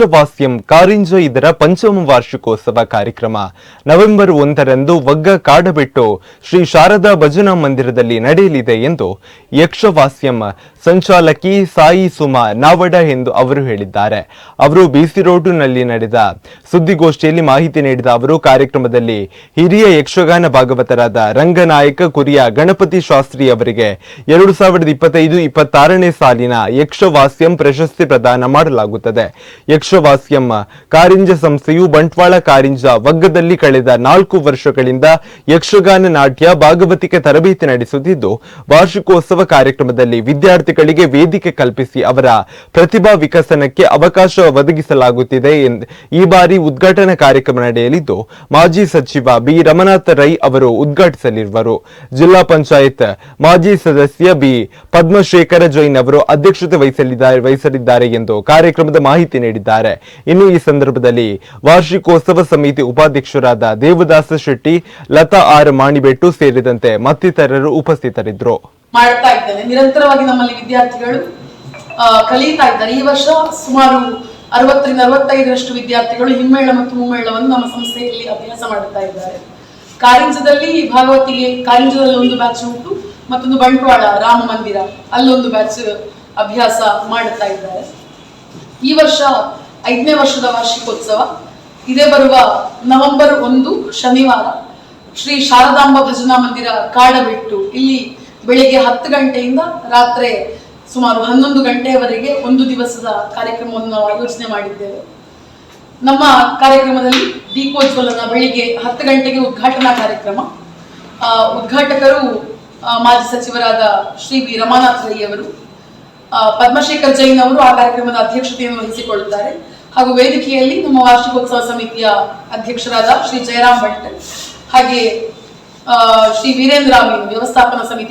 ಯಕ್ಷವಾಸ್ಯಂ ಕಾರಿಂಜ ಇದರ ಪಂಚಮ ವಾರ್ಷಿಕೋತ್ಸವ ಕಾರ್ಯಕ್ರಮ. ನವೆಂಬರ್ ಒಂದರಂದು ವಗ್ಗ ಕಾಡಬೆಟ್ಟು ಶ್ರೀ ಶಾರದಾ ಭಜನಾ ಮಂದಿರದಲ್ಲಿ ನಡೆಯಲಿದೆ ಎಂದು ಯಕ್ಷವಾಸ್ಯಂ ಸಂಚಾಲಕಿ ಸಾಯಿ ಸುಮಾ ನಾವಡ ಎಂದು ಅವರು ಹೇಳಿದ್ದಾರೆ. ಅವರು ಬಿಸಿ ರೋಡ್ನಲ್ಲಿ ನಡೆದ ಸುದ್ದಿಗೋಷ್ಠಿಯಲ್ಲಿ ಮಾಹಿತಿ ನೀಡಿದ ಅವರು, ಕಾರ್ಯಕ್ರಮದಲ್ಲಿ ಹಿರಿಯ ಯಕ್ಷಗಾನ ಭಾಗವತರಾದ ರಂಗನಾಯಕ ಕುರಿಯ ಗಣಪತಿ ಶಾಸ್ತ್ರಿ ಅವರಿಗೆ ಎರಡು ಸಾವಿರದ ಇಪ್ಪತ್ತೈದು ಇಪ್ಪತ್ತಾರನೇ ಸಾಲಿನ ಯಕ್ಷವಾಸ್ಯಂ ಪ್ರಶಸ್ತಿ ಪ್ರದಾನ ಮಾಡಲಾಗುತ್ತದೆ. ಯಕ್ಷವಾಸ್ಯಂ ಕಾರಿಂಜ ಸಂಸ್ಥೆಯು ಬಂಟ್ವಾಳ ಕಾರಿಂಜ ವಗ್ಗದಲ್ಲಿ ಕಳೆದ ನಾಲ್ಕು ವರ್ಷಗಳಿಂದ ಯಕ್ಷಗಾನ ನಾಟ್ಯ ಭಾಗವತಿಕೆ ತರಬೇತಿ ನಡೆಸುತ್ತಿದ್ದು, ವಾರ್ಷಿಕೋತ್ಸವ ಕಾರ್ಯಕ್ರಮದಲ್ಲಿ ವಿದ್ಯಾರ್ಥಿಗಳಿಗೆ ವೇದಿಕೆ ಕಲ್ಪಿಸಿ ಅವರ ಪ್ರತಿಭಾ ವಿಕಸನಕ್ಕೆ ಅವಕಾಶ ಒದಗಿಸಲಾಗುತ್ತಿದೆ ಎಂದು ಈ ಬಾರಿ ಉದ್ಘಾಟನಾ ಕಾರ್ಯಕ್ರಮ ನಡೆಯಲಿದ್ದು, ಮಾಜಿ ಸಚಿವ ಬಿ. ರಮನಾಥ ರೈ ಅವರು ಉದ್ಘಾಟಿಸಲಿರುವರು. ಜಿಲ್ಲಾ ಪಂಚಾಯತ್ ಮಾಜಿ ಸದಸ್ಯ ಬಿ. ಪದ್ಮಶೇಖರ ಜೈನ್ ಅವರು ಅಧ್ಯಕ್ಷತೆ ವಹಿಸಲಿದ್ದಾರೆ ವಹಿಸಲಿದ್ದಾರೆ ಎಂದು ಕಾರ್ಯಕ್ರಮದ ಮಾಹಿತಿ ನೀಡಿದ್ದಾರೆ. ಇನ್ನು ಈ ಸಂದರ್ಭದಲ್ಲಿ ವಾರ್ಷಿಕೋತ್ಸವ ಸಮಿತಿ ಉಪಾಧ್ಯಕ್ಷರಾದ ದೇವದಾಸ ಶೆಟ್ಟಿ, ಲತಾ ಆರ್ ಮಾಣಿಬೆಟ್ಟು ಸೇರಿದಂತೆ ಮತ್ತಿತರರು ಉಪಸ್ಥಿತರಿದ್ದರು. ಮಾಡ್ತಾ ಇದ್ದೇನೆ ನಿರಂತರವಾಗಿ ನಮ್ಮಲ್ಲಿ ವಿದ್ಯಾರ್ಥಿಗಳು ಕಲಿತಾ ಇದ್ದಾರೆ. ಈ ವರ್ಷ ಸುಮಾರು ಅರವತ್ತರಿಂದ ಅರವತ್ತೈದರಷ್ಟು ವಿದ್ಯಾರ್ಥಿಗಳು ಹಿಮ್ಮೇಳ ಮತ್ತು ಮುಮ್ಮೇಳವನ್ನು ನಮ್ಮ ಸಂಸ್ಥೆಯಲ್ಲಿ ಅಭ್ಯಾಸ ಮಾಡುತ್ತಾ ಇದ್ದಾರೆ. ಕಾರಿಂಜದಲ್ಲಿ ಭಾಗವತಿಗೆ ಕಾರಿಂಜದಲ್ಲಿ ಒಂದು ಬ್ಯಾಚ್ ಉಂಟು, ಮತ್ತೊಂದು ಬಂಟ್ವಾಳ ರಾಮ ಮಂದಿರ, ಅಲ್ಲೊಂದು ಬ್ಯಾಚ್ ಅಭ್ಯಾಸ ಮಾಡುತ್ತಾ ಇದ್ದಾರೆ. ಈ ವರ್ಷ ಐದನೇ ವರ್ಷದ ವಾರ್ಷಿಕೋತ್ಸವ. ಇದೇ ಬರುವ ನವೆಂಬರ್ ಒಂದು, ಶನಿವಾರ ಶ್ರೀ ಶಾರದಾಂಬ ಭಜನಾ ಮಂದಿರ ಕಾಡಬೆಟ್ಟು ಇಲ್ಲಿ ಬೆಳಿಗ್ಗೆ ಹತ್ತು ಗಂಟೆಯಿಂದ ರಾತ್ರಿ ಸುಮಾರು ಹನ್ನೊಂದು ಗಂಟೆಯವರೆಗೆ ಒಂದು ದಿವಸದ ಕಾರ್ಯಕ್ರಮವನ್ನು ನಾವು ಆಯೋಜನೆ ಮಾಡಿದ್ದೇವೆ. ನಮ್ಮ ಕಾರ್ಯಕ್ರಮದಲ್ಲಿ ದೀಪೋಜ್ವಲನ ಬೆಳಿಗ್ಗೆ ಹತ್ತು ಗಂಟೆಗೆ ಉದ್ಘಾಟನಾ ಕಾರ್ಯಕ್ರಮ. ಉದ್ಘಾಟಕರು ಮಾಜಿ ಸಚಿವರಾದ ಶ್ರೀ ವಿ ರಮಾನಾಥ್ ರೈ ಅವರು ಪದ್ಮಶೇಖರ್ ಜೈನ್ ಅವರು ಆ ಕಾರ್ಯಕ್ರಮದ ಅಧ್ಯಕ್ಷತೆಯನ್ನು ವಹಿಸಿಕೊಳ್ಳುತ್ತಾರೆ. ಹಾಗೂ ವೇದಿಕೆಯಲ್ಲಿ ನಮ್ಮ ವಾರ್ಷಿಕೋತ್ಸವ ಸಮಿತಿಯ ಅಧ್ಯಕ್ಷರಾದ ಶ್ರೀ ಜಯರಾಮ್ ಭಟ್, ಹಾಗೆ ಶ್ರೀ ವೀರೇಂದ್ರ ವ್ಯವಸ್ಥಾಪನಾ ಸಮಿತಿ